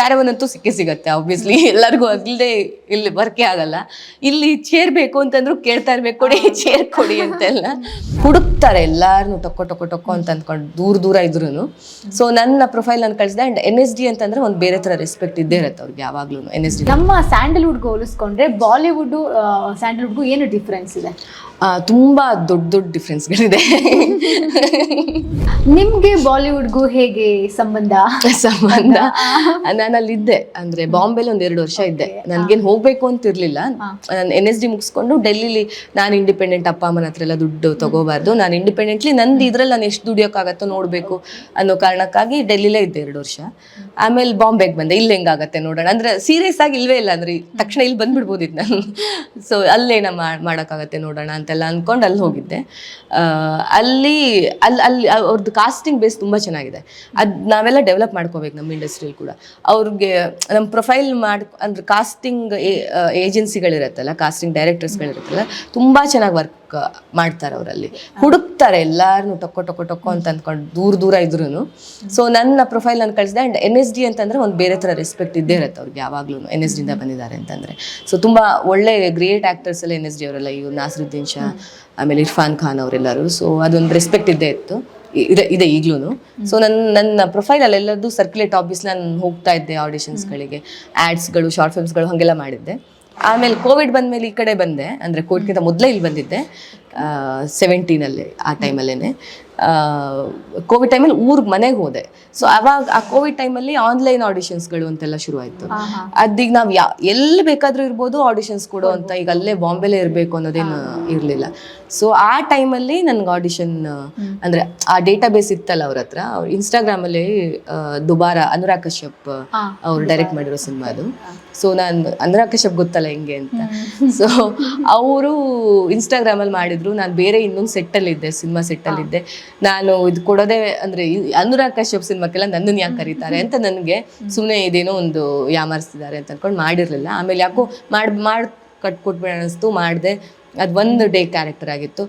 Caravan ಅಂತೂ ಸಿಕ್ಕೇ ಸಿಗತ್ತೆ ಆಬ್ವಿಯಸ್ಲಿ ಎಲ್ಲರಿಗೂ ಅಲ್ಲದೆ ಇಲ್ಲಿ ಬರ್ಕೆ ಆಗಲ್ಲ. ಇಲ್ಲಿ ಚೇರ್ ಬೇಕು ಅಂತಂದ್ರು ಕೇಳ್ತಾ ಇರ್ಬೇಕು ಕೊಡಿ ಚೇರ್ ಕೊಡಿ ಅಂತೆಲ್ಲ. ಹುಡುಕ್ತಾರೆ ಎಲ್ಲಾರನು ಟೊಕ್ಕೊ ಟೊಕ್ಕೊ ಟೊಕ್ಕೊ ಅಂತ ಅಂದ್ಕೊಂಡು ದೂರ ದೂರ ಇದ್ರು ಸೊ ನನ್ನ ಪ್ರೊಫೈಲ್ ನಾನು ಕಳಿಸಿದೆ ಅಂಡ್ ಎನ್ ಎಸ್ ಡಿ ಅಂತಂದ್ರೆ ಒಂದು ಬೇರೆ ತರ ರೆಸ್ಪೆಕ್ಟ್ ಇದ್ದೇ ಇರುತ್ತೆ ಅವ್ರಿಗೆ ಯಾವಾಗ್ಲೂ ಎನ್ ಎಸ್ ಡಿ ನಮ್ಮ ಸ್ಯಾಂಡಲ್ವುಡ್ಗೆ ಹೋಲಿಸ್ಕೊಂಡ್ರೆ ಬಾಲಿವುಡ್ ಸ್ಯಾಂಡಲ್ವುಡ್ಗೂ ಏನು ಡಿಫ್ರೆನ್ಸ್ ಇದೆ? ತುಂಬಾ ದೊಡ್ಡ ದೊಡ್ಡ ಡಿಫ್ರೆನ್ಸ್ಗಳಿದೆ ನಿಮ್ಗೆ ಬಾಲಿವುಡ್ಗೂ ಹೇಗೆ ಸಂಬಂಧ? ಸಂಬಂಧ? ನಾನು ಅಲ್ಲಿದ್ದೆ ಅಂದ್ರೆ ಬಾಂಬೆಲಿ ಒಂದ್ ಎರಡು ವರ್ಷ ಇದ್ದೆ. ನನ್ಗೇನ್ ಹೋಗ್ಬೇಕು ಅಂತ ಇರ್ಲಿಲ್ಲ ನಾನು ಎನ್ ಎಸ್ ಡಿ ಮುಗಿಸ್ಕೊಂಡು ಡೆಲ್ಲಿಲಿ ನಾನು ಇಂಡಿಪೆಂಡೆಂಟ್ ಅಪ್ಪ ಅಮ್ಮನ ಹತ್ರ ಎಲ್ಲ ದುಡ್ಡು ತಗೋಬಾರ್ದು. ನಾನು ಇಂಡಿಪೆಂಡೆಂಟ್ಲಿ ನಂದು ಇದ್ರಲ್ಲಿ ನಾನು ಎಷ್ಟು ದುಡಿಯೋಕ್ಕಾಗತ್ತೋ ನೋಡ್ಬೇಕು ಅನ್ನೋ ಕಾರಣಕ್ಕಾಗಿ ಡೆಲ್ಲಿಲೇ ಇದ್ದೆ ಎರಡು ವರ್ಷ. ಆಮೇಲೆ ಬಾಂಬೆಗೆ ಬಂದೆ. ಇಲ್ಲಿ ಹೆಂಗಾಗತ್ತೆ ನೋಡೋಣ. ಅಂದ್ರೆ ಸೀರಿಯಸ್ ಆಗಿ ಇಲ್ವೇ ಇಲ್ಲ. ಅಂದ್ರೆ ತಕ್ಷಣ ಇಲ್ಲಿ ಬಂದ್ಬಿಡ್ಬೋದಿತ್ತು ನಾನು ಸೊ ಅಲ್ಲೇನ ಮಾಡೋಕ್ಕಾಗತ್ತೆ ನೋಡೋಣ ಅಂತೆಲ್ಲ ಅಂದ್ಕೊಂಡು ಅಲ್ಲಿ ಹೋಗಿದ್ದೆ. ಅಲ್ಲಿ ಅಲ್ಲಿ ಅಲ್ಲಿ ಅವ್ರದ್ದು ಕಾಸ್ಟಿಂಗ್ ಬೇಸ್ ತುಂಬ ಚೆನ್ನಾಗಿದೆ. ಅದು ನಾವೆಲ್ಲ ಡೆವಲಪ್ ಮಾಡ್ಕೋಬೇಕು ನಮ್ಮ ಇಂಡಸ್ಟ್ರಿಯಲ್ಲಿ ಕೂಡ. ಅವ್ರಿಗೆ ನಮ್ಮ ಪ್ರೊಫೈಲ್ ಮಾಡಿ ಅಂದ್ರೆ ಕಾಸ್ಟಿಂಗ್ ಏಜೆನ್ಸಿಗಳಿರುತ್ತಲ್ಲ ಕಾಸ್ಟಿಂಗ್ ಡೈರೆಕ್ಟರ್ಸ್ಗಳಿರುತ್ತಲ್ಲ ತುಂಬ ಚೆನ್ನಾಗಿ ವರ್ಕ್ ಮಾಡ್ತಾರೆ ಅವರಲ್ಲಿ. ಹುಡುಕ್ತಾರೆ ಎಲ್ಲಾರನ್ನು ಟೊಕ್ಕೊ ಟೊಕ್ಕೊ ಟೊಕ್ಕೊ ಅಂತ ಅಂದ್ಕೊಂಡು ದೂರ ದೂರ ಇದ್ರು ಸೊ ನನ್ನ ಪ್ರೊಫೈಲ್ ನಾನು ಕಳಿಸಿದೆ ಆ್ಯಂಡ್ ಎನ್ ಎಸ್ ಡಿ ಅಂತಂದ್ರೆ ಒಂದು ಬೇರೆ ಥರ ರೆಸ್ಪೆಕ್ಟ್ ಇದ್ದೇ ಇರುತ್ತೆ ಅವ್ರಿಗೆ ಯಾವಾಗ್ಲೂ ಎನ್ ಎಸ್ ಡಿಯಿಂದ ಬಂದಿದ್ದಾರೆ ಅಂತಂದ್ರೆ. ಸೊ ತುಂಬ ಒಳ್ಳೆ ಗ್ರೇಟ್ ಆ್ಯಕ್ಟರ್ಸ್ ಎಲ್ಲ ಎನ್ ಎಸ್ ಡಿ ಅವರೆಲ್ಲ, ಇವ್ರು ನಾಸರುದ್ದೀನ್ ಶಾ, ಆಮೇಲೆ ಇರ್ಫಾನ್ ಖಾನ್ ಅವರೆಲ್ಲರೂ. ಸೊ ಅದೊಂದು ರೆಸ್ಪೆಕ್ಟ್ ಇದ್ದೇ ಇತ್ತು. ಇದೆ ಇದೆ ಈಗ್ಲೂ ಸೊ ನನ್ನ ನನ್ನ ಪ್ರೊಫೈಲ್ ಎಲ್ಲದೂ ಸರ್ಕ್ಯುಲೇಟ್ ಆಫೀಸ್ ನಾನು ಹೋಗ್ತಾ ಇದ್ದೆ ಆಡಿಷನ್ಸ್ಗಳಿಗೆ ಆ್ಯಡ್ಸ್ಗಳು ಶಾರ್ಟ್ ಫಿಲ್ಮ್ಸ್ಗಳು ಹಾಗೆಲ್ಲ ಮಾಡಿದ್ದೆ. ಆಮೇಲೆ ಕೋವಿಡ್ ಬಂದ್ಮೇಲೆ ಈ ಕಡೆ ಬಂದೆ ಅಂದ್ರೆ ಕೋವಿಡ್ಗಿಂತ ಮೊದಲೇ ಇಲ್ಲಿ ಬಂದಿದ್ದೆ. ಸೆವೆಂಟೀನಲ್ಲಿ ಆ ಟೈಮಲ್ಲೇ ಕೋವಿಡ್ ಟೈಮಲ್ಲಿ ಊರಿಗೆ ಮನೆಗೆ ಹೋದೆ. ಸೊ ಅವಾಗ ಆ ಕೋವಿಡ್ ಟೈಮಲ್ಲಿ ಆನ್ಲೈನ್ ಆಡಿಷನ್ಸ್ಗಳು ಅಂತೆಲ್ಲ ಶುರು ಆಯಿತು ಅದೀಗ ನಾವು ಯಾ ಎಲ್ಲಿ ಬೇಕಾದರೂ ಇರ್ಬೋದು ಆಡಿಷನ್ಸ್ ಕೊಡು ಅಂತ. ಈಗ ಅಲ್ಲೇ ಬಾಂಬೆಲೇ ಇರಬೇಕು ಅನ್ನೋದೇನು ಇರಲಿಲ್ಲ. ಸೊ ಆ ಟೈಮಲ್ಲಿ ನನಗೆ ಆಡಿಷನ್ ಅಂದರೆ ಆ ಡೇಟಾ ಬೇಸ್ ಇತ್ತಲ್ಲ ಅವ್ರ ಹತ್ರ. ಅವ್ರು ಇನ್ಸ್ಟಾಗ್ರಾಮಲ್ಲಿ ದುಬಾರ ಅನುರಾಗ್ ಕಶ್ಯಪ್ ಅವ್ರು ಡೈರೆಕ್ಟ್ ಮಾಡಿರೋ ಸಿನಿಮಾ ಅದು. ಸೊ ನಾನು ಅನುರಾಗ್ ಕಶ್ಯಪ್ ಗೊತ್ತಲ್ಲ ಹೆಂಗೆ ಅಂತ. ಸೊ ಅವರು ಇನ್ಸ್ಟಾಗ್ರಾಮಲ್ಲಿ ಮಾಡಿದ್ರು. ನಾನು ಬೇರೆ ಇನ್ನೊಂದು ಸೆಟ್ಟಲ್ಲಿದ್ದೆ ಸಿನಿಮಾ ಸೆಟ್ಟಲ್ಲಿದ್ದೆ ನಾನು ಇದು ಕೊಡೋದೇ ಅಂದರೆ ಅನುರಾಗ್ ಕಶ್ಯಪ್ ಸಿನಿಮಾಕ್ಕೆಲ್ಲ ನನ್ನನ್ನು ಯಾಕೆ ಕರೀತಾರೆ ಅಂತ ನನಗೆ ಸುಮ್ಮನೆ ಇದೇನೋ ಒಂದು ಯಾಮಾರಿಸ್ತಿದ್ದಾರೆ ಅಂತ ಅನ್ಕೊಂಡು ಮಾಡಿರಲಿಲ್ಲ. ಆಮೇಲೆ ಯಾಕೋ ಮಾಡಿ ಮಾಡಿ ಕಟ್ಕೊಟ್ಬಿಡ ಅನಿಸ್ತು ಮಾಡಿದೆ. ಅದು ಒಂದು ಡೇ ಕ್ಯಾರೆಕ್ಟರ್ ಆಗಿತ್ತು.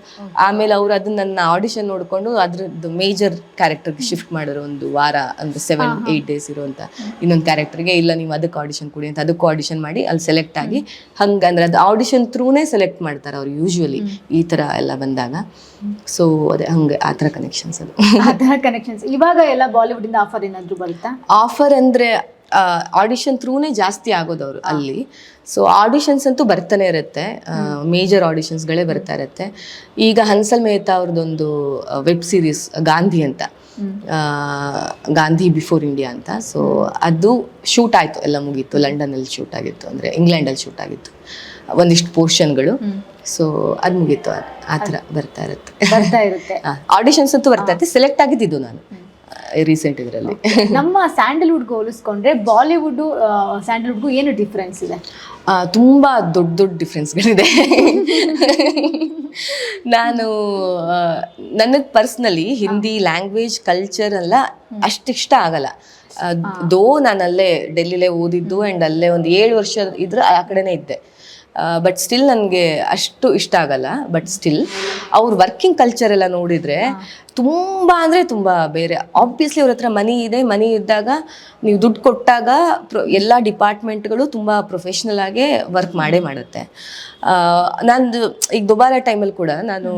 ಆಮೇಲೆ ಅವರು ಅದನ್ನ ನನ್ನ ಆಡಿಷನ್ ನೋಡಿಕೊಂಡು ಅದ್ರದ್ದು ಮೇಜರ್ ಕ್ಯಾರೆಕ್ಟರ್ಗೆ ಶಿಫ್ಟ್ ಮಾಡಿದ್ರು. ಒಂದು ವಾರ ಅಂದ್ರೆ ಸೆವೆನ್ ಏಯ್ಟ್ ಡೇಸ್ ಇರುವಂತ ಇನ್ನೊಂದು ಕ್ಯಾರೆಕ್ಟರ್ಗೆ ಇಲ್ಲ ನೀವು ಅದಕ್ಕೆ ಆಡಿಷನ್ ಕೊಡಿ ಅಂತ ಅದಕ್ಕೂ ಆಡಿಷನ್ ಮಾಡಿ ಅಲ್ಲಿ ಸೆಲೆಕ್ಟ್ ಆಗಿ ಹಂಗೆ ಅಂದ್ರೆ ಅದು ಆಡಿಷನ್ ಥ್ರೂನೇ ಸೆಲೆಕ್ಟ್ ಮಾಡ್ತಾರೆ ಅವ್ರು ಯೂಶ್ವಲಿ ಈ ತರ ಎಲ್ಲ ಬಂದಾಗ. ಸೊ ಅದೇ ಹಂಗೆ ಆ ಥರ ಕನೆಕ್ಷನ್ಸ್ ಅದು. ಆ ಥರ ಕನೆಕ್ಷನ್ಸ್ ಇವಾಗ ಎಲ್ಲ ಬಾಲಿವುಡ್ ಇಂದ ಆಫರ್ ಏನಾದರೂ ಬರುತ್ತಾ? ಆಫರ್ ಅಂದರೆ ಆಡಿಷನ್ ಥ್ರೂನೇ ಜಾಸ್ತಿ ಆಗೋದು ಅವರು ಅಲ್ಲಿ. ಸೊ ಆಡಿಷನ್ಸ್ ಅಂತೂ ಬರ್ತಾನೆ ಇರುತ್ತೆ. ಮೇಜರ್ ಆಡಿಷನ್ಸ್ಗಳೇ ಬರ್ತಾ ಇರುತ್ತೆ. ಈಗ ಹನ್ಸಲ್ ಮೆಹ್ತಾ ಅವ್ರದ್ದೊಂದು ವೆಬ್ ಸೀರೀಸ್ ಗಾಂಧಿ ಅಂತ. ಗಾಂಧಿ ಬಿಫೋರ್ ಇಂಡಿಯಾ ಅಂತ. ಸೊ ಅದು ಶೂಟ್ ಆಯಿತು ಎಲ್ಲ ಮುಗೀತು. ಲಂಡನಲ್ಲಿ ಶೂಟ್ ಆಗಿತ್ತು. ಅಂದರೆ ಇಂಗ್ಲೆಂಡಲ್ಲಿ ಶೂಟ್ ಆಗಿತ್ತು. ಒಂದಿಷ್ಟು ಪೋರ್ಷನ್ಗಳು ಸೊ ಅದು ಮುಗೀತು. ಆ- ಆ ಥರ ಬರ್ತಾ ಇರುತ್ತೆ. ಬರ್ತಾ ಇರುತ್ತೆ. ಆಡಿಷನ್ಸ್ ಅಂತೂ ಬರ್ತಾ ಇರುತ್ತೆ. ಸೆಲೆಕ್ಟ್ ಆಗಿದ್ದು ನಾನು. ರೀಸೆಂಟ್ ಇದರಲ್ಲಿ. ನಮ್ಮ ಸ್ಯಾಂಡಲ್ವುಡ್ಗೆ ಹೋಲಿಸ್ಕೊಂಡ್ರೆ ಬಾಲಿವುಡ್ ಸ್ಯಾಂಡಲ್ವುಡ್ಗೂ ಏನು ಡಿಫ್ರೆನ್ಸ್ ಇದೆ? ತುಂಬ ದೊಡ್ಡ ದೊಡ್ಡ ಡಿಫ್ರೆನ್ಸ್ಗಳಿದೆ ನಾನು ನನಗೆ ಪರ್ಸ್ನಲಿ ಹಿಂದಿ ಲ್ಯಾಂಗ್ವೇಜ್ ಕಲ್ಚರ್ ಎಲ್ಲ ಅಷ್ಟಿಷ್ಟ ಇಷ್ಟ ಆಗಲ್ಲ. ದೋ ನಾನು ಅಲ್ಲೇ ಡೆಲ್ಲಿಲೇ ಓದಿದ್ದು ಆ್ಯಂಡ್ ಅಲ್ಲೇ ಒಂದು ಏಳು ವರ್ಷ ಇದ್ರೆ ಆ ಕಡೆನೇ ಇದ್ದೆ. ಬಟ್ ಸ್ಟಿಲ್ ನನಗೆ ಅಷ್ಟು ಇಷ್ಟ ಆಗಲ್ಲ ಬಟ್ ಸ್ಟಿಲ್ ಅವ್ರ ವರ್ಕಿಂಗ್ ಕಲ್ಚರ್ ಎಲ್ಲ ನೋಡಿದರೆ ತುಂಬ ಅಂದರೆ ತುಂಬ ಬೇರೆ. ಆಬ್ವಿಯಸ್ಲಿ ಅವ್ರ ಹತ್ರ ಮನಿ ಇದೆ ಮನಿ ಇದ್ದಾಗ ನೀವು ದುಡ್ಡು ಕೊಟ್ಟಾಗ ಪ್ರೊ ಎಲ್ಲ ಡಿಪಾರ್ಟ್ಮೆಂಟ್ಗಳು ತುಂಬ ಪ್ರೊಫೆಷ್ನಲ್ ಆಗೇ ವರ್ಕ್ ಮಾಡೇ ಮಾಡುತ್ತೆ. ನಂದು ಈಗ ದುಬಾರ ಟೈಮಲ್ಲಿ ಕೂಡ ನಾನು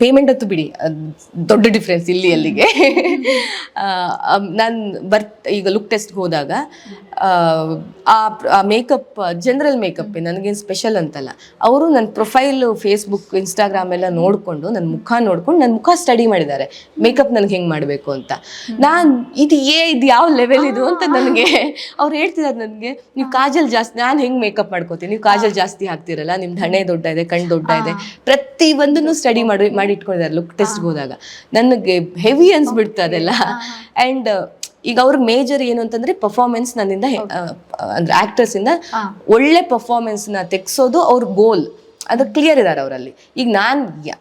ಪೇಮೆಂಟ್ ಅಂತೂ ಬಿಡಿ ದೊಡ್ಡ ಡಿಫ್ರೆನ್ಸ್ ಇಲ್ಲಿ ಅಲ್ಲಿಗೆ. ನಾನು ಬರ್ತ್ ಈಗ ಲುಕ್ ಟೆಸ್ಟ್ಗೆ ಹೋದಾಗ, ಆ ಮೇಕಪ್ ಜನರಲ್ ಮೇಕಪ್ ನನಗೇನು ಸ್ಪೆಷಲ್ ಅಂತಲ್ಲ, ಅವರು ನನ್ನ ಪ್ರೊಫೈಲು ಫೇಸ್ಬುಕ್ ಇನ್ಸ್ಟಾಗ್ರಾಮ್ ಎಲ್ಲ ನೋಡಿಕೊಂಡು ನನ್ನ ಮುಖ ನೋಡ್ಕೊಂಡು ನನ್ನ ಮುಖ ಸ್ಟಡಿ ಮಾಡಿದ್ದಾರೆ. ಮೇಕಪ್ ನನಗೆ ಹೆಂಗೆ ಮಾಡಬೇಕು ಅಂತ. ನಾನು ಇದು ಏ, ಇದು ಯಾವ ಲೆವೆಲ್ ಇದು ಅಂತ ನನಗೆ, ಅವ್ರು ಹೇಳ್ತಿದ್ದಾರೆ ನನಗೆ, ನೀವು ಕಾಜಲ್ ಜಾಸ್ತಿ, ನಾನು ಹೆಂಗೆ ಮಾಡ್ಕೋತೀನಿ. ನೀವು ಕಾಜಲ್ ಜಾಸ್ತಿ ಹಾಕ್ತಿರಲ್ಲ ನಿಮ್ದು ಹಣೆ ದೊಡ್ಡ ಇದೆ ಕಣ್ಣು ದೊಡ್ಡ ಇದೆ. ಪ್ರತಿ ಒಂದನ್ನು ಸ್ಟಡಿ ಮಾಡಿ ಮಾಡಿ ಇಟ್ಕೊಂಡಿದ್ದಾರೆ ಲುಕ್ ಟೆಸ್ಟ್ ಹೋದಾಗ. ನನಗೆ ಹೆವಿ ಅನ್ಸ್ಬಿಡ್ತು ಅದೆಲ್ಲ. ಆ್ಯಂಡ್ ಈಗ ಅವ್ರ ಮೇಜರ್ ಏನು ಅಂತಂದ್ರೆ ಪರ್ಫಾರ್ಮೆನ್ಸ್ ನನ್ನಿಂದ ಅಂದ್ರೆ ಆಕ್ಟರ್ಸ್ ಇಂದ ಒಳ್ಳೆ ಪರ್ಫಾರ್ಮೆನ್ಸ್ನ ತೆಗ್ಸೋದು ಅವ್ರ ಗೋಲ್ ಅದು ಕ್ಲಿಯರ್ ಇದ್ದಾರೆ ಅವರಲ್ಲಿ. ಈಗ ನಾನು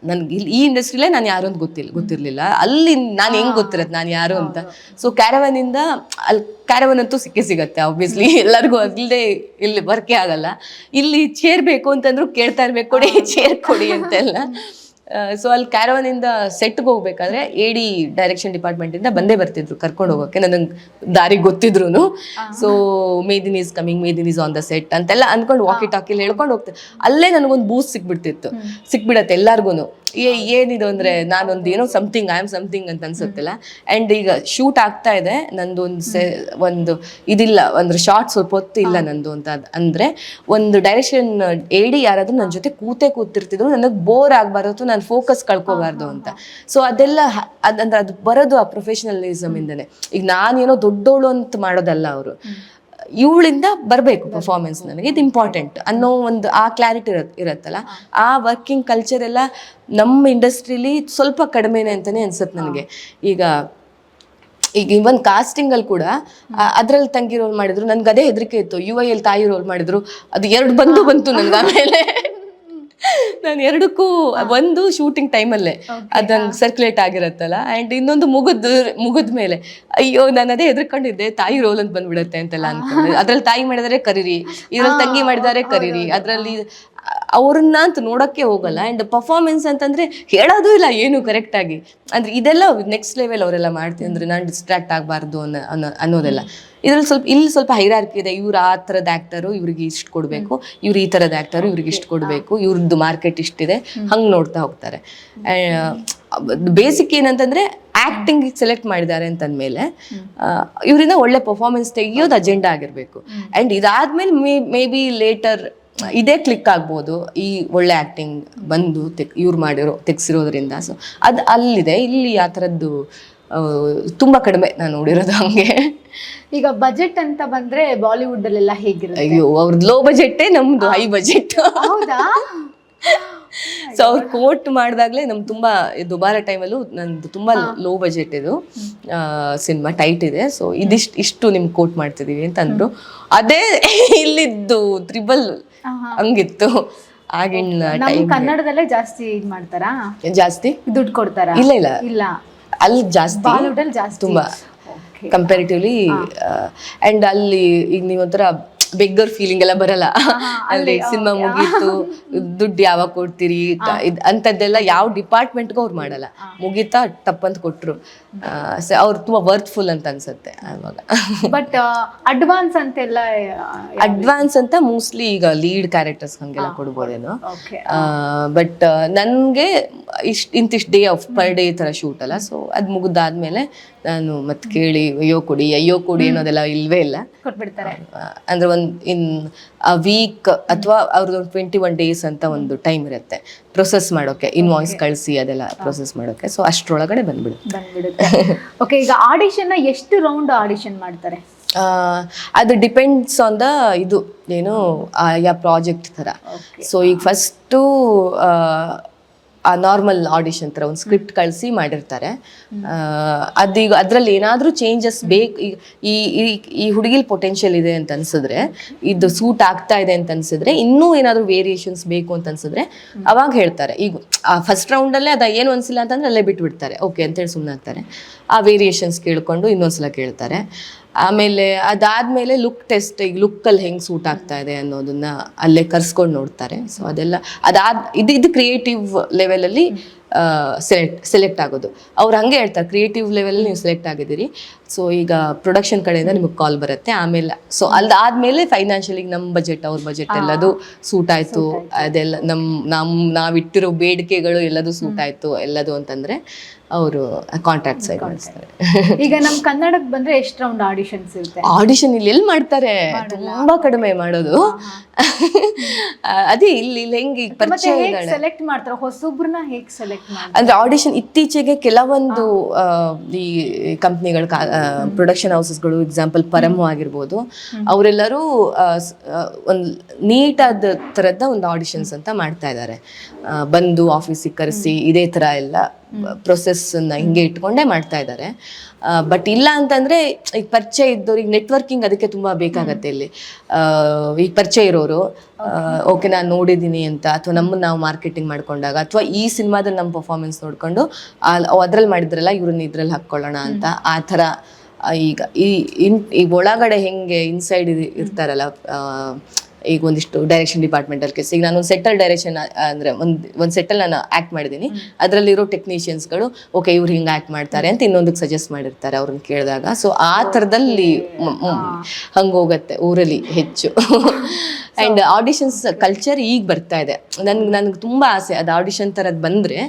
ನನ್ಗೆ ಇಲ್ಲಿ ಈ ಇಂಡಸ್ಟ್ರಿಲೇ ನಾನು ಯಾರು ಅಂತ ಗೊತ್ತಿಲ್ಲ ಗೊತ್ತಿರಲಿಲ್ಲ. ಅಲ್ಲಿ ನಾನು ಹೆಂಗ್ ಗೊತ್ತಿರತ್ತೆ ನಾನು ಯಾರು ಅಂತ? ಸೊ ಕ್ಯಾರವನ್ ಇಂದ ಅಲ್ಲಿ ಕ್ಯಾರವನ್ ಅಂತೂ ಸಿಕ್ಕೇ ಸಿಗತ್ತೆ ಆಬ್ವಿಯಸ್ಲಿ ಎಲ್ಲರಿಗೂ ಅಲ್ಲದೆ ಇಲ್ಲಿ ವರ್ಕೇ ಆಗಲ್ಲ. ಇಲ್ಲಿ ಚೇರ್ ಬೇಕು ಅಂತಂದ್ರು ಕೇಳ್ತಾ ಇರ್ಬೇಕು ಕೊಡಿ ಚೇರ್ ಕೊಡಿ ಅಂತೆಲ್ಲ. ಸೊ ಅಲ್ಲಿ ಕ್ಯಾರವನ್ ಇಂದ ಸೆಟ್ಗೆ ಹೋಗ್ಬೇಕಾದ್ರೆ ಎ ಡಿ ಡೈರೆಕ್ಷನ್ ಡಿಪಾರ್ಟ್ಮೆಂಟ್ ಇಂದ ಬಂದೇ ಬರ್ತಿದ್ರು ಕರ್ಕೊಂಡು ಹೋಗೋಕೆ. ನನಗೆ ದಾರಿ ಗೊತ್ತಿದ್ರು so Medini is coming Medini is on the set ಅಂತೆಲ್ಲ ಅನ್ಕೊಂಡು ವಾಕಿ ಟಾಕಿಲಿ ಹೇಳ್ಕೊಂಡು ಹೋಗ್ತಾರೆ ಅಲ್ಲೇ ನನಗೊಂದು ಬೂಸ್ ಸಿಕ್ಬಿಡ್ತಿತ್ತು. ಸಿಕ್ಬಿಡತ್ತೆ ಎಲ್ಲಾರ್ಗು ಏ ಏನಿದು ಅಂದ್ರೆ ನಾನೊಂದು ಏನೋ ಸಮಥಿಂಗ್ ಐ ಆಮ್ ಸಮಥಿಂಗ್ ಅಂತ ಅನ್ಸುತ್ತಿಲ್ಲ. ಅಂಡ್ ಈಗ ಶೂಟ್ ಆಗ್ತಾ ಇದೆ. ನಂದು ಒಂದು ಸೆ ಒಂದು ಇದಿಲ್ಲ ಅಂದ್ರೆ ಶಾರ್ಟ್ ಸ್ವಲ್ಪ ಹೊತ್ತು ಇಲ್ಲ ನಂದು ಅಂತ ಅದ್- ಅಂದ್ರೆ ಒಂದು ಡೈರೆಕ್ಷನ್ ಏಡಿ ಯಾರಾದ್ರೂ ನನ್ನ ಜೊತೆ ಕೂತೆ ಕೂತಿರ್ತಿದ್ರು. ನನಗೆ ಬೋರ್ ಆಗ್ಬಾರ್ದು ನಾನು ಫೋಕಸ್ ಕಳ್ಕೋಬಾರ್ದು ಅಂತ. ಸೊ ಅದೆಲ್ಲ ಅದಂದ್ರೆ ಅದು ಬರೋದು ಆ ಪ್ರೊಫೆಷನಲಿಸಮ್ ಇಂದನೇ ಈಗ ನಾನೇನೋ ದೊಡ್ಡೋಳು ಅಂತ ಮಾಡೋದಲ್ಲ ಅವರು. ಇವಳಿಂದ ಬರಬೇಕು ಪರ್ಫಾರ್ಮೆನ್ಸ್ ನನಗೆ. ಇದು ಇಂಪಾರ್ಟೆಂಟ್ ಅನ್ನೋ ಒಂದು ಆ ಕ್ಲಾರಿಟಿ ಇರತ್ ಇರತ್ತಲ್ಲ. ಆ ವರ್ಕಿಂಗ್ ಕಲ್ಚರ್ ಎಲ್ಲ ನಮ್ಮ ಇಂಡಸ್ಟ್ರಿಲಿ ಸ್ವಲ್ಪ ಕಡಿಮೆನೇ ಅಂತಾನೆ ಅನ್ಸುತ್ತೆ ನನಗೆ. ಈಗ ಈಗ ಇವನ್ ಕಾಸ್ಟಿಂಗ್ ಅಲ್ಲಿ ಕೂಡ ಅದ್ರಲ್ಲಿ ತಂಗಿ ರೋಲ್ ಮಾಡಿದ್ರು. ನನ್ಗೆ ಅದೇ ಹೆದರಿಕೆ ಇತ್ತು. ಯು ಐ ಎಲ್ ತಾಯಿ ರೋಲ್ ಮಾಡಿದ್ರು. ಅದು ಎರಡು ಬಂದು ಬಂತು ನನ್ಗೆ ಆಮೇಲೆ. ನಾನು ಎರಡಕ್ಕೂ ಒಂದು ಶೂಟಿಂಗ್ ಟೈಮಲ್ಲೇ ಅದೊಂದು ಸರ್ಕ್ಯುಲೇಟ್ ಆಗಿರತ್ತಲ್ಲ? ಆ್ಯಂಡ್ ಇನ್ನೊಂದು ಮುಗಿದ್ ಮುಗಿದ ಮೇಲೆ ಅಯ್ಯೋ ನಾನು ಅದೇ ಹೆದರ್ಕೊಂಡಿದ್ದೆ ತಾಯಿ ರೋಲ್ ಅಂತ ಬಂದ್ಬಿಡುತ್ತೆ ಅಂತೆಲ್ಲ ಅನ್ಕೊಂಡೆ. ಅದ್ರಲ್ಲಿ ತಾಯಿ ಮಾಡಿದರೆ ಕರೀರಿ ಇದ್ರಲ್ಲಿ ತಂಗಿ ಮಾಡಿದರೆ ಕರೀರಿ ಅದರಲ್ಲಿ ಅವ್ರನ್ನ ಅಂತ ನೋಡೋಕ್ಕೆ ಹೋಗಲ್ಲ. ಆ್ಯಂಡ್ ಪರ್ಫಾರ್ಮೆನ್ಸ್ ಅಂತಂದ್ರೆ ಹೇಳೋದು ಇಲ್ಲ ಏನು ಕರೆಕ್ಟಾಗಿ ಅಂದ್ರೆ ಇದೆಲ್ಲ ನೆಕ್ಸ್ಟ್ ಲೆವೆಲ್ ಅವರೆಲ್ಲ ಮಾಡ್ತೀನಿ ಅಂದರೆ ನಾನು ಡಿಸ್ಟ್ರಾಕ್ಟ್ ಆಗಬಾರ್ದು ಅನ್ನೋ ಅನ್ನೋ ಅನ್ನೋದೆಲ್ಲ. ಇದ್ರಲ್ಲಿ ಸ್ವಲ್ಪ ಇಲ್ಲಿ ಸ್ವಲ್ಪ ಹೈರಾರ್ಕಿ ಇದೆ. ಇವ್ರು ಆ ಥರದ ಆ್ಯಕ್ಟರು ಇವ್ರಿಗೆ ಇಷ್ಟು ಕೊಡಬೇಕು. ಇವ್ರು ಈ ಥರದ ಆ್ಯಕ್ಟರು ಇವ್ರಿಗೆ ಇಷ್ಟು ಕೊಡಬೇಕು. ಇವ್ರದ್ದು ಮಾರ್ಕೆಟ್ ಇಷ್ಟಿದೆ. ಹಂಗೆ ನೋಡ್ತಾ ಹೋಗ್ತಾರೆ. ಬೇಸಿಕ್ ಏನಂತಂದ್ರೆ ಆ್ಯಕ್ಟಿಂಗ್ ಸೆಲೆಕ್ಟ್ ಮಾಡಿದ್ದಾರೆ ಅಂತಂದಮೇಲೆ ಇವರಿಂದ ಒಳ್ಳೆ ಪರ್ಫಾರ್ಮೆನ್ಸ್ ತೆಗಿಯೋದು ಅಜೆಂಡಾ ಆಗಿರಬೇಕು. ಆ್ಯಂಡ್ ಇದಾದ್ಮೇಲೆ ಮೇ ಮೇ ಬಿ ಲೇಟರ್ ಇದೇ ಕ್ಲಿಕ್ ಆಗ್ಬೋದು. ಈ ಒಳ್ಳೆ ಆ್ಯಕ್ಟಿಂಗ್ ಬಂದು ತೆಗ್ ಇವ್ರು ಮಾಡಿರೋ ತೆಗ್ಸಿರೋದ್ರಿಂದ. ಸೊ ಅದು ಅಲ್ಲಿದೆ. ಇಲ್ಲಿ ಆ ಥರದ್ದು ತುಂಬ ಕಡಿಮೆ ನಾನು ನೋಡಿರೋದು ಹಂಗೆ. ಈಗ ಬಜೆಟ್ ಅಂತ ಬಂದ್ರೆ ಬಾಲಿವುಡ್ ಅಲ್ಲೆಲ್ಲ ಹೇಗಿರುತ್ತೆ? ಅಯ್ಯೋ ಅವ್ರದ್ದು ಲೋ ಬಜೆಟ್ಟೇ ನಮ್ದು ಹೈ. ಬಜೆಟ್ ಹೌದಾ? ಸೊ ಅವ್ರು ಕೋಟ್ ಮಾಡಿದಾಗಲೇ ನಮ್ಗೆ ತುಂಬ ದುಬಾರ ಟೈಮಲ್ಲೂ ನಂದು ತುಂಬ ಲೋ ಬಜೆಟ್ ಇದು. ಸಿನಿಮಾ ಟೈಟ್ ಇದೆ. ಸೊ ಇದಿಷ್ಟು ಇಷ್ಟು ನಿಮ್ಗೆ ಕೋಟ್ ಮಾಡ್ತಿದ್ದೀವಿ ಅಂತಂದರು. ಅದೇ ಇಲ್ಲಿದ್ದು ತ್ರಿಬಲ್ ಹಂಗಿತ್ತು. ಆಗಿನ ಟೈಮ್ ಕನ್ನಡದಲ್ಲೇ ಜಾಸ್ತಿ ಇದ್ ಮಾಡ್ತಾರಾ? ಜಾಸ್ತಿ? ದುಡ್ಡು ಕೊಡ್ತಾರಾ? ಇಲ್ಲ ಇಲ್ಲ. ಇಲ್ಲ. ಅಲ್ಲಿ ಜಾಸ್ತಿ. ಬಾಲಿವುಡ್ ಅಲ್ಲಿ ಜಾಸ್ತಿ. ತುಂಬಾ. ಕಂಪ್ಯಾರಿಟಿವ್ಲಿ ಅಂಡ್ ಅಲ್ಲಿ ಈಗ ನೀವು ಒಂಥರ ಬೆಗ್ಗರ್ ಫೀಲಿಂಗ್ ಎಲ್ಲ ಬರಲ್ಲ. ಅಲ್ಲಿ ಸಿನಿಮಾ ಮುಗೀತು ದುಡ್ಡು ಯಾವಾಗ ಕೊಡ್ತೀರಿ ಅಂತದ್ದೆಲ್ಲ ಯಾವ ಡಿಪಾರ್ಟ್ಮೆಂಟ್ಗೂ ಅವ್ರು ಮಾಡಲ್ಲ. ಮುಗೀತಾ ತಪ್ಪಂತ ಕೊಟ್ರು. ಅವ್ರು ತುಂಬಾ ವರ್ತ್ಫುಲ್ ಅಂತ ಅನ್ಸುತ್ತೆ ಅವಾಗ. ಬಟ್ ಅಡ್ವಾನ್ಸ್ ಅಂತೆಲ್ಲ ಅಡ್ವಾನ್ಸ್ ಅಂತ ಮೋಸ್ಟ್ಲಿ ಈಗ ಲೀಡ್ ಕ್ಯಾರೆಕ್ಟರ್ಸ್ ಹಂಗೆಲ್ಲ ಕೊಡ್ಬೋದೇನೋ. ಬಟ್ ನನಗೆ ಇಷ್ಟ ಇಂತಿಷ್ಟು ಡೇ ಆಫ್ ಪರ್ ಡೇ ತರ ಶೂಟ್ ಅಲ್ಲ. ಸೊ ಅದು ಮುಗಿದಾದ್ಮೇಲೆ ನಾನು ಮತ್ತೆ ಕೇಳಿ ಅಯ್ಯೋ ಕೊಡಿ ಅಯ್ಯೋ ಕೊಡಿ ಅನ್ನೋದೆಲ್ಲ ಇಲ್ವೇ ಇಲ್ಲ. ಕೊಟ್ಬಿಡ್ತಾರೆ. ಅಂದ್ರೆ ಒಂದು ಇನ್ ಅ ವೀಕ್ ಅಥವಾ ಅವ್ರದ್ದು ಒಂದು ಟ್ವೆಂಟಿ ಒನ್ ಡೇಸ್ ಅಂತ ಒಂದು ಟೈಮ್ ಇರುತ್ತೆ. ಪ್ರೊಸೆಸ್ ಮಾಡೋಕೆ ಇನ್ವಾಯ್ಸ್ ಕಳಿಸಿ ಅದೆಲ್ಲ ಪ್ರೊಸೆಸ್ ಮಾಡೋಕ್ಕೆ ಸೊ ಅಷ್ಟರೊಳಗಡೆ ಬಂದ್ಬಿಡುತ್ತೆ. ಬಂದ್ಬಿಡುತ್ತೆ. ಓಕೆ ಈಗ ಆಡಿಷನ್ನ ಎಷ್ಟು ರೌಂಡ್ ಆಡಿಷನ್ ಮಾಡ್ತಾರೆ? ಅದು ಡಿಪೆಂಡ್ಸ್ ಆನ್ ದ ಇದು ಏನು ಆಯಾ ಪ್ರಾಜೆಕ್ಟ್ ಥರ. ಸೊ ಈಗ ಫಸ್ಟು ಆ ನಾರ್ಮಲ್ ಆಡಿಷನ್ ಥರ ಒಂದು ಸ್ಕ್ರಿಪ್ಟ್ ಕಳಿಸಿ ಮಾಡಿರ್ತಾರೆ. ಅದು ಅದೀಗ ಅದರಲ್ಲಿ ಏನಾದರೂ ಚೇಂಜಸ್ ಬೇಕು ಈಗ ಈ ಈ- ಈ ಹುಡುಗಿಲ್ ಪೊಟೆನ್ಷಿಯಲ್ ಇದೆ ಅಂತ ಅನ್ಸಿದ್ರೆ ಇದು ಸೂಟ್ ಆಗ್ತಾ ಇದೆ ಅಂತ ಅನ್ಸಿದ್ರೆ ಇನ್ನೂ ಏನಾದರೂ ವೇರಿಯೇಷನ್ಸ್ ಬೇಕು ಅಂತ ಅನ್ಸಿದ್ರೆ ಅವಾಗ ಹೇಳ್ತಾರೆ. ಈಗ ಆ ಫಸ್ಟ್ ರೌಂಡಲ್ಲೇ ಅದು ಏನು ಅನ್ಸಿಲ್ಲ ಅಂತಂದ್ರೆ ಅಲ್ಲೇ ಬಿಟ್ಬಿಡ್ತಾರೆ. ಓಕೆ ಅಂತೇಳಿ ಸುಮ್ಮನೆ ಆಗ್ತಾರೆ. ಆ ವೇರಿಯೇಷನ್ಸ್ ಕೇಳ್ಕೊಂಡು ಇನ್ನೊಂದ್ಸಲ ಕೇಳ್ತಾರೆ. ಆಮೇಲೆ ಅದಾದ್ಮೇಲೆ ಲುಕ್ ಟೆಸ್ಟ್ ಈಗ ಲುಕ್ಕಲ್ಲಿ ಹೆಂಗೆ ಸೂಟ್ ಆಗ್ತಾ ಇದೆ ಅನ್ನೋದನ್ನ ಅಲ್ಲೇ ಕರ್ಸ್ಕೊಂಡು ನೋಡ್ತಾರೆ. ಸೊ ಅದೆಲ್ಲ ಅದಾದ ಇದು ಇದು ಕ್ರಿಯೇಟಿವ್ ಲೆವೆಲಲ್ಲಿ ಸೆಲೆಕ್ಟ್ ಸೆಲೆಕ್ಟ್ ಆಗೋದು. ಅವ್ರು ಹಂಗೆ ಹೇಳ್ತಾರೆ ಕ್ರಿಯೇಟಿವ್ ಲೆವೆಲಲ್ಲಿ ನೀವು ಸೆಲೆಕ್ಟ್ ಆಗಿದ್ದೀರಿ. ಸೊ ಈಗ ಪ್ರೊಡಕ್ಷನ್ ಕಡೆಯಿಂದ ನಿಮಗೆ ಕಾಲ್ ಬರುತ್ತೆ. ಆಮೇಲೆ ಸೊ ಅದಾದ್ಮೇಲೆ ಫೈನಾನ್ಷಿಯಲಿ ನಮ್ಮ ಬಜೆಟ್ ಅವ್ರ ಬಜೆಟ್ ಎಲ್ಲದು ಸೂಟ್ ಆಯ್ತು. ಅದೆಲ್ಲ ನಮ್ಮ ನಮ್ಮ ನಾವಿಟ್ಟಿರೋ ಬೇಡಿಕೆಗಳು ಎಲ್ಲದು ಸೂಟ್ ಆಯ್ತು ಎಲ್ಲದು ಅಂತಂದ್ರೆ ಅವರು ಕಾಂಟ್ರಾಕ್ಟ್ ಸೈನ್ ಮಾಡಿಸ್ತಾರೆ ಈಗ ನಮ್ ಕನ್ನಡಕ್ಕೆ ಬಂದ್ರೆ ಎಷ್ಟು ರೌಂಡ್ ಆಡಿಷನ್ಸ್ ಇರುತ್ತೆ? ಆಡಿಷನ್ ಇಲ್ಲಿ ಎಲ್ಲಿ ಮಾಡ್ತಾರೆ? ತುಂಬಾ ಕಡಿಮೆ ಮಾಡೋದು. ಅದೇ ಇಲ್ಲಿ ಇಲ್ಲಿ ಹೆಂಗೆ ಪರಿಚಯ ಸೆಲೆಕ್ಟ್ ಮಾಡ್ತಾರೆ? ಹೊಸಬ್ರನ್ನ ಹೇಗ್ ಸೆಲೆಕ್ಟ್ ಮಾಡ್ತಾರೆ? ಅಂದ್ರೆ ಆಡಿಷನ್ ಇತ್ತೀಚೆಗೆ ಕೆಲವೊಂದು ಈ ಕಂಪ್ನಿಗಳ ಪ್ರೊಡಕ್ಷನ್ ಹೌಸಸ್ಗಳು ಎಕ್ಸಾಂಪಲ್ ಪರಮ್ ಆಗಿರ್ಬೋದು ಅವರೆಲ್ಲರೂ ಒಂದು ನೀಟಾದ ಥರದ ಒಂದು ಆಡಿಷನ್ಸ್ ಅಂತ ಮಾಡ್ತಾ ಇದ್ದಾರೆ. ಬಂದು ಆಫೀಸಿಗೆ ಕರೆಸಿ ಇದೇ ಥರ ಎಲ್ಲ ಪ್ರೊಸೆಸ್ನ ಹಿಂಗೆ ಇಟ್ಕೊಂಡೇ ಮಾಡ್ತಾ ಇದ್ದಾರೆ ಬಟ್ ಇಲ್ಲ ಅಂತಂದ್ರೆ ಈಗ ಪರಿಚಯ ಇದ್ದವ್ರಿಗೆ ನೆಟ್ವರ್ಕಿಂಗ್ ಅದಕ್ಕೆ ತುಂಬಾ ಬೇಕಾಗತ್ತೆ ಇಲ್ಲಿ. ಈಗ ಪರಿಚಯ ಇರೋರು ಓಕೆ ನಾನು ನೋಡಿದ್ದೀನಿ ಅಂತ ಅಥವಾ ನಮ್ಮನ್ನು ನಾವು ಮಾರ್ಕೆಟಿಂಗ್ ಮಾಡ್ಕೊಂಡಾಗ ಅಥವಾ ಈ ಸಿನಿಮಾದಲ್ಲಿ ನಮ್ಮ ಪರ್ಫಾರ್ಮೆನ್ಸ್ ನೋಡಿಕೊಂಡು ಅದ್ರಲ್ಲಿ ಮಾಡಿದ್ರಲ್ಲ ಇವ್ರನ್ನ ಇದ್ರಲ್ಲಿ ಹಾಕ್ಕೊಳ್ಳೋಣ ಅಂತ ಆ ಥರ ಈಗ ಈ ಇನ್ ಈ ಒಳಗಡೆ ಹೆಂಗೆ ಇನ್ಸೈಡ್ ಇರ್ತಾರಲ್ಲ ಈಗ ಒಂದಿಷ್ಟು ಡೈರೆಕ್ಷನ್ ಡಿಪಾರ್ಟ್ಮೆಂಟಲ್ಲಿ ಕೆಲಸ ಈಗ ನಾನು ಒಂದು ಸೆಟ್ಟಲ್ ಡೈರೆಕ್ಷನ್ ಅಂದ್ರೆ ಒಂದು ಒಂದು ಸೆಟಲ್ ನಾನು ಆಕ್ಟ್ ಮಾಡಿದ್ದೀನಿ. ಅದರಲ್ಲಿರೋ ಟೆಕ್ನಿಷಿಯನ್ಸ್ಗಳು ಓಕೆ ಇವ್ರು ಹಿಂಗೆ ಆಕ್ಟ್ ಮಾಡ್ತಾರೆ ಅಂತ ಇನ್ನೊಂದಕ್ಕೆ ಸಜೆಸ್ಟ್ ಮಾಡಿರ್ತಾರೆ ಅವ್ರನ್ನ ಕೇಳಿದಾಗ. ಸೊ ಆ ಥರದಲ್ಲಿ ಹಂಗೋಗತ್ತೆ ಹೋಗುತ್ತೆ ಊರಲ್ಲಿ ಹೆಚ್ಚು. ಆ್ಯಂಡ್ ಆಡಿಷನ್ಸ್ ಕಲ್ಚರ್ ಈಗ ಬರ್ತಾ ಇದೆ. ನನ್ಗೆ ನನಗೆ ತುಂಬ ಆಸೆ ಅದು ಆಡಿಷನ್ ಥರದ್ದು ಬಂದರೆ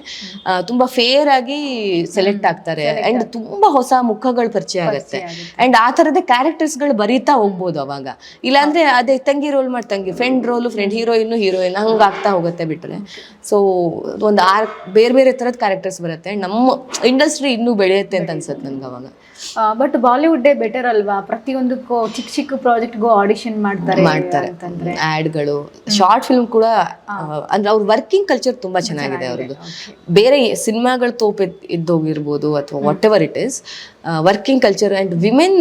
ತುಂಬ ಫೇರ್ ಆಗಿ ಸೆಲೆಕ್ಟ್ ಆಗ್ತಾರೆ. ಆ್ಯಂಡ್ ತುಂಬ ಹೊಸ ಮುಖಗಳು ಪರಿಚಯ ಆಗುತ್ತೆ. ಆ್ಯಂಡ್ ಆ ಥರದೇ ಕ್ಯಾರೆಕ್ಟರ್ಸ್ಗಳು ಬರೀತಾ ಹೋಗ್ಬೋದು ಅವಾಗ. ಇಲ್ಲಾಂದ್ರೆ ಅದೇ ತಂಗಿ ರೋಲ್ ಮಾಡಿ ತಂಗಿ friend role friend heroine heroine ಹಂಗೆ ಆಗ್ತಾ ಹೋಗುತ್ತೆ ಬಿಟ್ಟರೆ ಸೊ ಒಂದು ಆರ್ ಬೇರೆ ಬೇರೆ ಥರದ ಕ್ಯಾರೆಕ್ಟರ್ಸ್ ಬರುತ್ತೆ. ನಮ್ಮ ಇಂಡಸ್ಟ್ರಿ ಇನ್ನೂ ಬೆಳೆಯುತ್ತೆ ಅಂತ ಅನ್ಸುತ್ತೆ ನನ್ಗೆ ಅವಾಗ. ಬಟ್ ಬಾಲಿವುಡ್ ಬೆಟರ್ ಅಲ್ವಾ? ಪ್ರತಿಯೊಂದಕ್ಕೂ ಚಿಕ್ಕ ಚಿಕ್ಕ ಪ್ರಾಜೆಕ್ಟ್ಗೂ ಆಡಿಷನ್ ಮಾಡ್ತಾರೆ ಮಾಡ್ತಾರೆ. ಅಂತಂದ್ರೆ ಆಡ್ಗಳು ಶಾರ್ಟ್ ಫಿಲ್ಮ್ ಕೂಡ ಅಂದ್ರೆ ಅವ್ರ ವರ್ಕಿಂಗ್ ಕಲ್ಚರ್ ತುಂಬಾ ಚೆನ್ನಾಗಿದೆ ಅವ್ರದ್ದು ಬೇರೆ ಸಿನಿಮಾಗಳು ತೋಪ್ ಇದ್ದೋಗಿರ್ಬೋದು ಅಥವಾ whatever it is working culture and women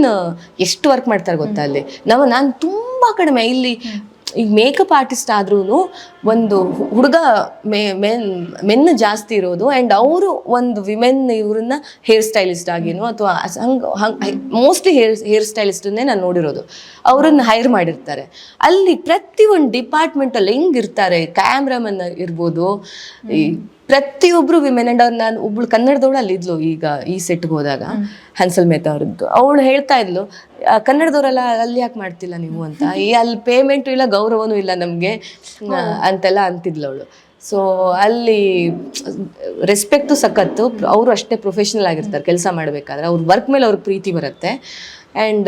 ಎಷ್ಟು ವರ್ಕ್ ಮಾಡ್ತಾರೆ ಗೊತ್ತಾ ಅಲ್ಲಿ? ನಾವು ನಾನು ತುಂಬಾ ಕಡಿಮೆ ಇಲ್ಲಿ ಈಗ ಮೇಕಪ್ ಆರ್ಟಿಸ್ಟ್ ಆದ್ರೂ ಒಂದು ಹುಡುಗ ಮೆನ್ ಮೆನ್ ಜಾಸ್ತಿ ಇರೋದು ಆ್ಯಂಡ್ ಅವರು ಒಂದು ವಿಮೆನ್ ಇವ್ರನ್ನ ಹೇರ್ ಸ್ಟೈಲಿಸ್ಟ್ ಆಗಿನೋ ಅಥವಾ ಹಂಗೆ ಹಂಗೆ ಮೋಸ್ಟ್ಲಿ ಹೇರ್ ಹೇರ್ ಸ್ಟೈಲಿಸ್ಟನ್ನೇ ನಾನು ನೋಡಿರೋದು. ಅವರನ್ನು ಹೈರ್ ಮಾಡಿರ್ತಾರೆ. ಅಲ್ಲಿ ಪ್ರತಿ ಒಂದು ಡಿಪಾರ್ಟ್ಮೆಂಟಲ್ಲಿ ಹೆಂಗಿರ್ತಾರೆ ಕ್ಯಾಮ್ರಾಮನ್ ಇರ್ಬೋದು, ಈ ಪ್ರತಿಯೊಬ್ರು ವಿಮೆನ್ ಅಂಡ್ ಅವ್ರು ನಾನು ಒಬ್ಳು ಕನ್ನಡದವಳು ಅಲ್ಲಿದ್ಲು ಈಗ ಈ ಸೆಟ್ಗೆ ಹೋದಾಗ ಹನ್ಸಲ್ ಮೆಹ್ತಾ ಅವ್ರದ್ದು. ಅವಳು ಹೇಳ್ತಾ ಇದ್ಲು "ಆ, ಕನ್ನಡದವರೆಲ್ಲ ಅಲ್ಲಿ ಯಾಕೆ ಮಾಡ್ತಿಲ್ಲ ನೀವು ಅಂತ? ಈ ಅಲ್ಲಿ ಪೇಮೆಂಟು ಇಲ್ಲ ಗೌರವನೂ ಇಲ್ಲ ನಮಗೆ ಅಂತೆಲ್ಲ ಅಂತಿದ್ಲು ಅವಳು. ಸೊ ಅಲ್ಲಿ ರೆಸ್ಪೆಕ್ಟು ಸಖತ್ತು. ಅವರು ಅಷ್ಟೇ ಪ್ರೊಫೆಷನಲ್ ಆಗಿರ್ತಾರೆ ಕೆಲಸ ಮಾಡಬೇಕಾದ್ರೆ. ಅವ್ರ ವರ್ಕ್ ಮೇಲೆ ಅವ್ರಿಗೆ ಪ್ರೀತಿ ಬರುತ್ತೆ. ಆ್ಯಂಡ್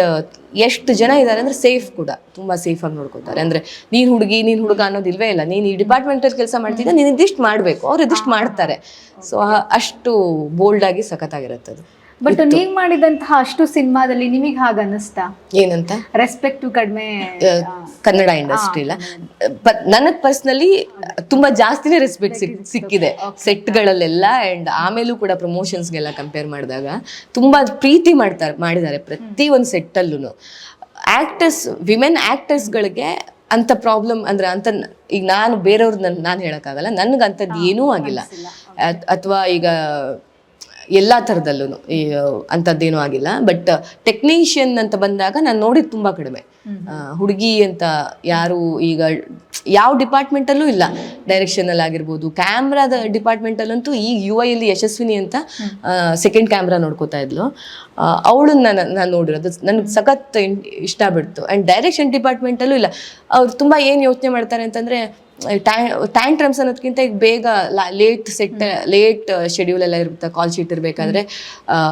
ಎಷ್ಟು ಜನ ಇದ್ದಾರೆ ಅಂದರೆ ಸೇಫ್ ಕೂಡ. ತುಂಬ ಸೇಫಾಗಿ ನೋಡ್ಕೋತಾರೆ. ಅಂದರೆ ನೀನು ಹುಡುಗಿ ನೀನು ಹುಡುಗ ಅನ್ನೋದಿಲ್ವೇ ಇಲ್ಲ. ನೀನು ಈ ಡಿಪಾರ್ಟ್ಮೆಂಟಲ್ಲಿ ಕೆಲಸ ಮಾಡ್ತಿದ್ದ ನೀನು ಇದಿಷ್ಟು ಮಾಡಬೇಕು. ಅವ್ರು ಇದಿಷ್ಟು ಮಾಡ್ತಾರೆ. ಸೊ ಅಷ್ಟು ಬೋಲ್ಡಾಗಿ ಸಖತ್ತಾಗಿರುತ್ತೆ ಅದು. ಬಟ್ ನೀವ್ ಮಾಡಿದಂತಹ ಅಷ್ಟು ಸಿನಿಮಾದಲ್ಲಿ ನಿಮಗೆ ಹಾಗ ಅನ್ನಿಸ್ತಾ? ಏನಂತ? ರೆಸ್ಪೆಕ್ಟ್ ಕಡಿಮೆ ಕನ್ನಡ ಇಂಡಸ್ಟ್ರಿ ಇಲ್ಲ ನನಗೆ ಪರ್ಸ್ನಲಿ ತುಂಬಾ ಜಾಸ್ತಿನೇ ರೆಸ್ಪೆಕ್ಟ್ ಸಿಕ್ಕಿದೆ ಸೆಟ್ಗಳಲ್ಲೆಲ್ಲ ಅಂಡ್ ಆಮೇಲೂ ಕೂಡ ಪ್ರಮೋಷನ್ಸ್ಗೆಲ್ಲ ಕಂಪೇರ್ ಮಾಡಿದಾಗ ತುಂಬಾ ಪ್ರೀತಿ ಮಾಡ್ತಾರೆ ಮಾಡಿದ್ದಾರೆ ಪ್ರತಿ ಒಂದು ಸೆಟ್ಟಲ್ಲೂ ಆಕ್ಟರ್ಸ್ ವಿಮೆನ್ ಆಕ್ಟರ್ಸ್ಗಳಿಗೆ ಅಂತ ಪ್ರಾಬ್ಲಮ್ ಅಂದ್ರೆ ಅಂತ ಈಗ ನಾನು ಬೇರೆಯವ್ರನ್ನ ನನ್ ನಾನು ಹೇಳೋಕ್ಕಾಗಲ್ಲ. ನನಗೆ ಅಂಥದ್ದು ಏನೂ ಆಗಿಲ್ಲ. ಅಥವಾ ಈಗ ಎಲ್ಲ ಥರದಲ್ಲೂ ಈ ಅಂಥದ್ದೇನೂ ಆಗಿಲ್ಲ. ಬಟ್ ಟೆಕ್ನಿಷಿಯನ್ ಅಂತ ಬಂದಾಗ ನಾನು ನೋಡಿದ್ದು ತುಂಬ ಕಡಿಮೆ. ಹುಡುಗಿ ಅಂತ ಯಾರು ಈಗ ಯಾವ ಡಿಪಾರ್ಟ್ಮೆಂಟಲ್ಲೂ ಇಲ್ಲ. ಡೈರೆಕ್ಷನಲ್ಲಿ ಆಗಿರ್ಬೋದು ಕ್ಯಾಮ್ರಾದ ಡಿಪಾರ್ಟ್ಮೆಂಟಲ್ಲಂತೂ ಈಗ ಯು ಐಲಿ ಯಶಸ್ವಿನಿ ಅಂತ ಸೆಕೆಂಡ್ ಕ್ಯಾಮ್ರಾ ನೋಡ್ಕೋತಾ ಇದ್ಲು. ಅವಳನ್ನ ನಾನು ನೋಡಿರೋದು. ನನಗೆ ಸಖತ್ ಇಷ್ಟ ಬಿಡ್ತು ಆ್ಯಂಡ್ ಡೈರೆಕ್ಷನ್ ಡಿಪಾರ್ಟ್ಮೆಂಟಲ್ಲೂ ಇಲ್ಲ. ಅವ್ರು ತುಂಬ ಏನು ಯೋಚನೆ ಮಾಡ್ತಾರೆ ಅಂತಂದರೆ ಟ್ಯಾಂಟ್ರಮ್ಸ್ ಅನ್ನೋದಕ್ಕಿಂತ ಈಗ ಬೇಗ ಲೇಟ್ ಸೆಟ್ ಲೇಟ್ ಶೆಡ್ಯೂಲ್ ಎಲ್ಲ ಇರುತ್ತೆ ಕಾಲ್ ಶೀಟ್ ಇರಬೇಕಾದ್ರೆ.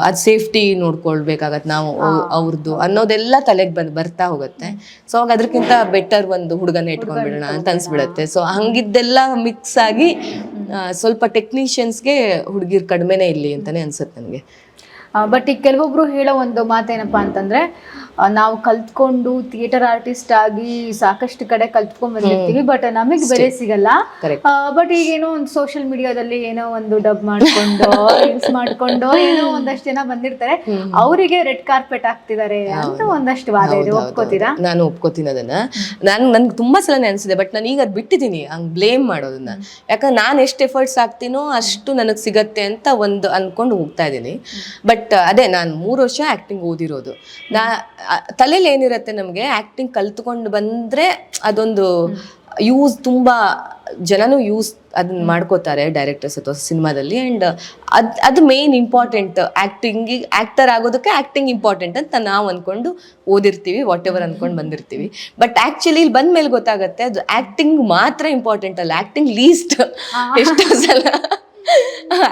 ಅದು ಸೇಫ್ಟಿ ನೋಡ್ಕೊಳ್ಬೇಕಾಗತ್ತೆ ನಾವು ಅವ್- ಅವ್ರದ್ದು ಅನ್ನೋದೆಲ್ಲ ತಲೆಗೆ ಬಂದು ಬರ್ತಾ ಹೋಗುತ್ತೆ. ಸೊ ಅವಾಗ ಅದಕ್ಕಿಂತ ಬೆಟರ್ ಒಂದು ಹುಡುಗನ ಇಟ್ಕೊಂಡ್ಬಿಡೋಣ ಅಂತ ಅನ್ಸ್ಬಿಡುತ್ತೆ. ಸೊ ಹಂಗಿದ್ದೆಲ್ಲ ಮಿಕ್ಸ್ ಆಗಿ ಸ್ವಲ್ಪ ಟೆಕ್ನಿಷಿಯನ್ಸ್ಗೆ ಹುಡುಗಿರ್ ಕಡಿಮೆನೇ ಇಲ್ಲಿ ಅಂತಾನೆ ಅನ್ಸುತ್ತೆ ನನಗೆ ಬಟ್ ಈಗ ಕೆಲವೊಬ್ರು ಹೇಳೋ ಒಂದು ಮಾತೇನಪ್ಪ ಅಂತಂದ್ರೆ ನಾವು ಕಲ್ತ್ಕೊಂಡು ಥಿಯೇಟರ್ ಆರ್ಟಿಸ್ಟ್ ಆಗಿ ಸಾಕಷ್ಟು ಕಡೆ ಕಲ್ತ್ಕೊಂಡ್ ಬಂದಿರ್ತೀವಿ ಬಟ್ ನಮಗ್ ಬೆಲೆ ಸಿಗಲ್ಲ. ಬಟ್ ಈಗೇನೋ ಒಂದು ಸೋಷಿಯಲ್ ಮೀಡಿಯಾದಲ್ಲಿ ಏನೋ ಒಂದು ಡಬ್ ಮಾಡ್ಕೊಂಡು ರೀಲ್ಸ್ ಮಾಡ್ಕೊಂಡು ಏನೋ ಒಂದಷ್ಟು ಜನ ಬಂದಿರ್ತಾರೆ ಅವರಿಗೆ ರೆಡ್ ಕಾರ್ಪೆಟ್ ಹಾಕ್ತಿದ್ದಾರೆ ಅಂತ ಒಂದಷ್ಟು ವಾದ ಇದೆ. ಒಪ್ಕೋತೀರಾ? ನಾನು ಒಪ್ಕೋತೀನಿ ಅದನ್ನ. ನಾನು ನನ್ಗೆ ತುಂಬಾ ಸಲ ಅನ್ಸಿದೆ ಬಟ್ ನಾನು ಈಗ ಅದು ಬಿಟ್ಟಿದ್ದೀನಿ ಹಂಗ್ ಬ್ಲೇಮ್ ಮಾಡೋದನ್ನ. ಯಾಕಂದ್ರೆ ನಾನು ಎಷ್ಟು ಎಫರ್ಟ್ಸ್ ಹಾಕ್ತೀನೋ ಅಷ್ಟು ನನಗೆ ಸಿಗತ್ತೆ ಅಂತ ಒಂದು ಅನ್ಕೊಂಡು ಹೋಗ್ತಾ ಇದ್ದೀನಿ. ಬಟ್ ಅದೇ ನಾನು ಮೂರು ವರ್ಷ ಆ್ಯಕ್ಟಿಂಗ್ ಓದಿರೋದು. ನಾ ತಲೆಯಲ್ಲಿ ಏನಿರುತ್ತೆ ನಮಗೆ ಆ್ಯಕ್ಟಿಂಗ್ ಕಲ್ತ್ಕೊಂಡು ಬಂದ್ರೆ ಅದೊಂದು ಯೂಸ್ ತುಂಬಾ ಜನನು ಯೂಸ್ ಅದನ್ನ ಮಾಡ್ಕೋತಾರೆ ಡೈರೆಕ್ಟರ್ಸ್ ಅಥವಾ ಸಿನಿಮಾದಲ್ಲಿ ಆ್ಯಂಡ್ ಅದು ಅದು ಮೇನ್ ಇಂಪಾರ್ಟೆಂಟ್ ಆ್ಯಕ್ಟಿಂಗಿಗೆ ಆ್ಯಕ್ಟರ್ ಆಗೋದಕ್ಕೆ ಆ್ಯಕ್ಟಿಂಗ್ ಇಂಪಾರ್ಟೆಂಟ್ ಅಂತ ನಾವು ಅಂದ್ಕೊಂಡು ಓದಿರ್ತೀವಿ ವಾಟ್ ಎವರ್ ಅಂದ್ಕೊಂಡು ಬಂದಿರ್ತೀವಿ. ಬಟ್ ಆ್ಯಕ್ಚುಲಿ ಇಲ್ಲಿ ಬಂದ ಮೇಲೆ ಗೊತ್ತಾಗುತ್ತೆ ಅದು ಆ್ಯಕ್ಟಿಂಗ್ ಮಾತ್ರ ಇಂಪಾರ್ಟೆಂಟ್ ಅಲ್ಲ ಆ್ಯಕ್ಟಿಂಗ್ ಲೀಸ್ಟ್ ಎಷ್ಟೋ ಸಲ.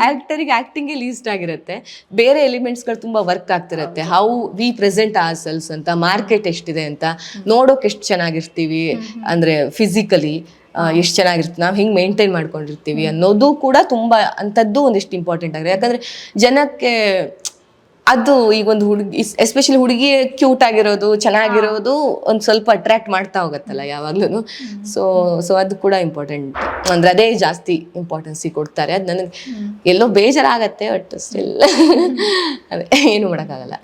ಆ್ಯಕ್ಟರಿಗೆ ಆ್ಯಕ್ಟಿಂಗೇ ಲೀಸ್ಟ್ ಆಗಿರುತ್ತೆ. ಬೇರೆ ಎಲಿಮೆಂಟ್ಸ್ಗಳು ತುಂಬ ವರ್ಕ್ ಆಗ್ತಿರುತ್ತೆ. How we present R cells ಅಂತ ಮಾರ್ಕೆಟ್ ಎಷ್ಟಿದೆ ಅಂತ, ನೋಡೋಕೆ ಎಷ್ಟು ಚೆನ್ನಾಗಿರ್ತೀವಿ, ಅಂದರೆ ಫಿಸಿಕಲಿ ಎಷ್ಟು ಚೆನ್ನಾಗಿರ್ತೀವಿ ನಾವು ಹಿಂಗೆ ಮೇಂಟೈನ್ ಮಾಡ್ಕೊಂಡಿರ್ತೀವಿ ಅನ್ನೋದು ಕೂಡ ತುಂಬ ಅಂಥದ್ದು ಒಂದಿಷ್ಟು ಇಂಪಾರ್ಟೆಂಟ್ ಆಗಿದೆ. ಯಾಕಂದರೆ ಜನಕ್ಕೆ ಅದು ಈಗ ಒಂದು ಹುಡುಗಿ ಎಸ್ಪೆಷಲಿ ಹುಡುಗಿ ಕ್ಯೂಟ್ ಆಗಿರೋದು ಚೆನ್ನಾಗಿರೋದು ಒಂದು ಸ್ವಲ್ಪ ಅಟ್ರಾಕ್ಟ್ ಮಾಡ್ತಾ ಹೋಗುತ್ತಲ್ಲ ಯಾವಾಗ್ಲೂ ಸೊ ಸೊ ಅದು ಕೂಡ ಇಂಪಾರ್ಟೆಂಟ್ ಅಂದ್ರೆ ಅದೇ ಜಾಸ್ತಿ ಇಂಪಾರ್ಟೆನ್ಸಿ ಕೊಡ್ತಾರೆ. ಅದು ನನಗೆ ಎಲ್ಲೋ ಬೇಜಾರಾಗತ್ತೆ ಬಟ್ ಸ್ಟಿಲ್ ಅದೇ ಏನು ಮಾಡೋಕ್ಕಾಗಲ್ಲ.